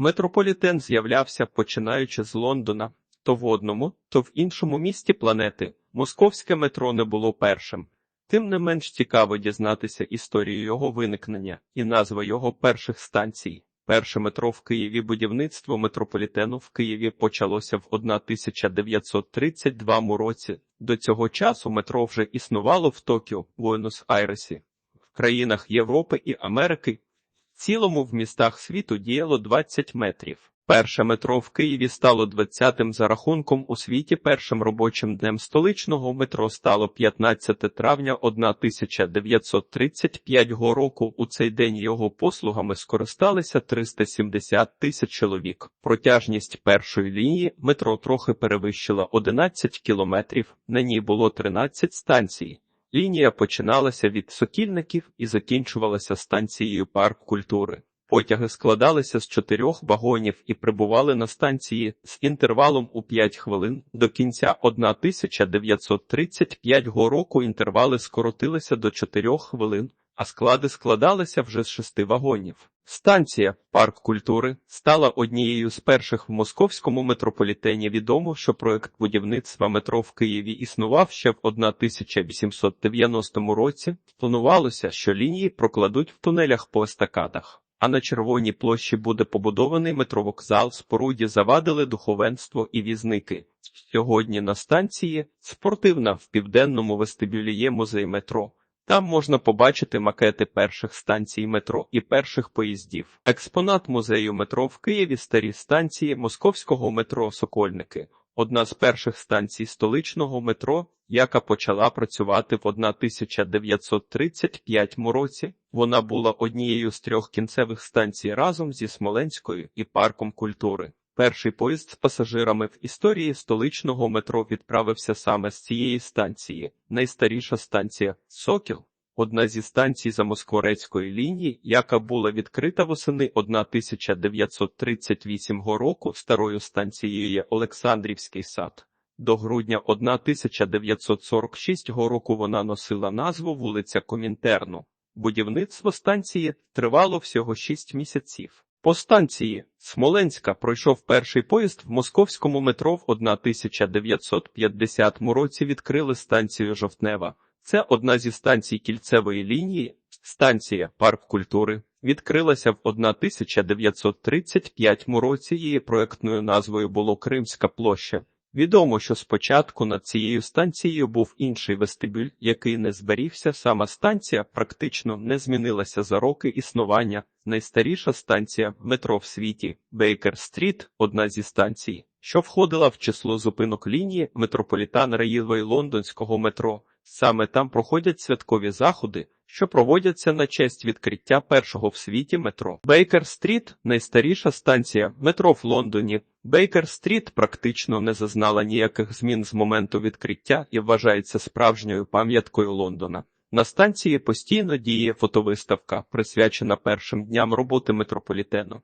Метрополітен з'являвся починаючи з Лондона, то в одному, то в іншому місті планети. Московське метро не було першим. Тим не менш цікаво дізнатися історію його виникнення і назва його перших станцій. Перше метро в Києві будівництво метрополітену в Києві почалося в 1932 році. До цього часу метро вже існувало в Токіо, Буенос-Айресі, в країнах Європи і Америки. Цілому в містах світу діяло 20 метрів. Перше метро в Києві стало 20-тим за рахунком у світі. Першим робочим днем столичного метро стало 15 травня 1935 року. У цей день його послугами скористалися 370 тисяч чоловік. Протяжність першої лінії метро трохи перевищила 11 кілометрів. На ній було 13 станцій. Лінія починалася від сокільників і закінчувалася станцією парк культури. Потяги складалися з чотирьох вагонів і прибували на станції з інтервалом у 5 хвилин. До кінця 1935 року інтервали скоротилися до 4 хвилин, а склади складалися вже з шести вагонів. Станція Парк культури стала однією з перших в московському метрополітені. Відомо, що проект будівництва метро в Києві існував ще в 1890 році. Планувалося, що лінії прокладуть в тунелях по естакадах. А на Червоній площі буде побудований метровокзал. Споруді завадили духовенство і візники. Сьогодні на станції спортивна в південному вестибюлі є музей метро. Там можна побачити макети перших станцій метро і перших поїздів. Експонат музею метро в Києві старі станції московського метро Сокольники. Одна з перших станцій столичного метро, яка почала працювати в 1935 році. Вона була однією з трьох кінцевих станцій разом зі Смоленською і парком культури. Перший поїзд з пасажирами в історії столичного метро відправився саме з цієї станції. Найстаріша станція Сокіл. Одна зі станцій замоскворецької лінії, яка була відкрита восени 1938 року старою станцією є Олександрівський сад. До грудня 1946 року вона носила назву вулиця Комінтерну. Будівництво станції тривало всього 6 місяців. По станції Смоленська пройшов перший поїзд в московському метро в 1950 році відкрили станцію Жовтнева. Це одна зі станцій кільцевої лінії. Станція Парк культури відкрилася в 1935 році. Її проектною назвою було Кримська площа. Відомо, що спочатку над цією станцією був інший вестибюль, який не зберігся. Сама станція практично не змінилася за роки існування. Найстаріша станція метро в світі Бейкер-стріт, одна зі станцій, що входила в число зупинок лінії Метрополітан Реїлвей лондонського метро. Саме там проходять святкові заходи, що проводяться на честь відкриття першого в світі метро. Бейкер-стріт найстаріша станція метро в Лондоні. Бейкер-стріт практично не зазнала ніяких змін з моменту відкриття і вважається справжньою пам'яткою Лондона. На станції постійно діє фотовиставка, присвячена першим дням роботи метрополітену.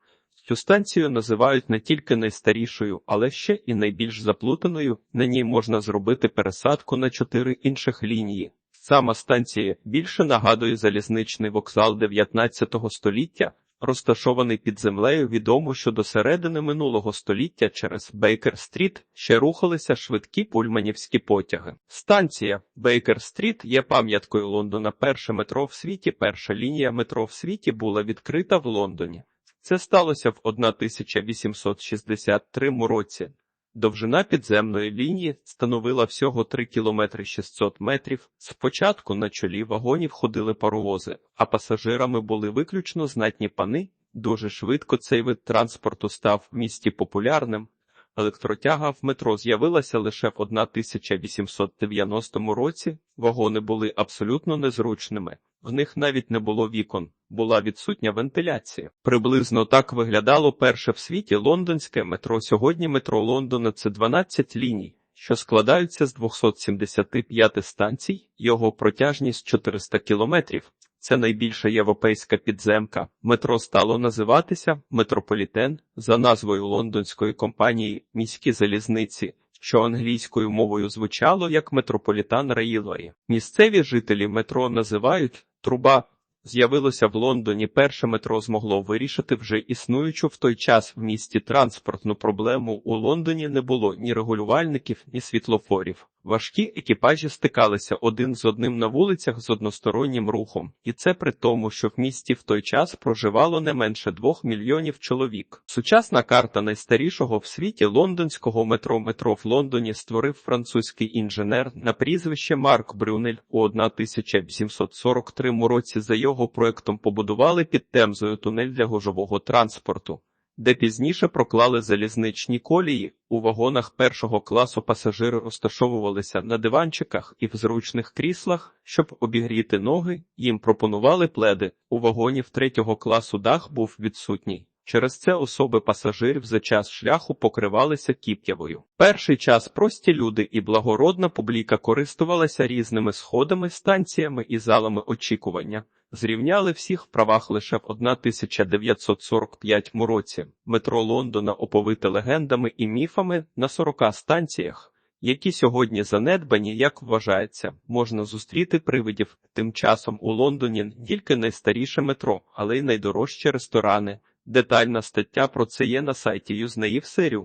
Цю станцію називають не тільки найстарішою, але ще і найбільш заплутаною. На ній можна зробити пересадку на чотири інших лінії. Сама станція більше нагадує залізничний вокзал 19 століття, розташований під землею. Відомо, що до середини минулого століття через Бейкер-стріт ще рухалися швидкі пульманівські потяги. Станція Бейкер-стріт є пам'яткою Лондона. Перше метро в світі. Перша лінія метро в світі була відкрита в Лондоні. Це сталося в 1863 році. Довжина підземної лінії становила всього 3 кілометри 600 метрів. Спочатку на чолі вагонів ходили паровози, а пасажирами були виключно знатні пани. Дуже швидко цей вид транспорту став в місті популярним. Електротяга в метро з'явилася лише в 1890 році. Вагони були абсолютно незручними. В них навіть не було вікон, була відсутня вентиляція. Приблизно так виглядало перше в світі лондонське метро. Сьогодні метро Лондона це 12 ліній, що складаються з 275 станцій, його протяжність 400 кілометрів. Це найбільша європейська підземка. Метро стало називатися Метрополітен за назвою лондонської компанії Міські залізниці що англійською мовою звучало як Метрополітан Рейлої. Місцеві жителі метро називають труба З'явилося в Лондоні перше метро змогло вирішити вже існуючу в той час в місті транспортну проблему. У Лондоні не було ні регулювальників, ні світлофорів. Важкі екіпажі стикалися один з одним на вулицях з одностороннім рухом, і це при тому, що в місті в той час проживало не менше двох мільйонів чоловік. Сучасна карта найстарішого в світі лондонського метро метро в Лондоні створив французький інженер на прізвище Марк Брюнель у 1743 році. За його проектом побудували під Темзою тунель для гужового транспорту де пізніше проклали залізничні колії. У вагонах першого класу пасажири розташовувалися на диванчиках і в зручних кріслах, щоб обігріти ноги, їм пропонували пледи. У вагонів третього класу дах був відсутній. Через це особи пасажирів за час шляху покривалися кіптявою. Перший час прості люди і благородна публіка користувалися різними сходами, станціями і залами очікування зрівняли всіх в правах лише в 1945 році. Метро Лондона оповите легендами і міфами на 40 станціях. Які сьогодні занедбані, як вважається, можна зустріти привидів. Тим часом у Лондоні не тільки найстаріше метро, але й найдорожчі ресторани. Детальна стаття про це є на сайті Юзнеїв Серю.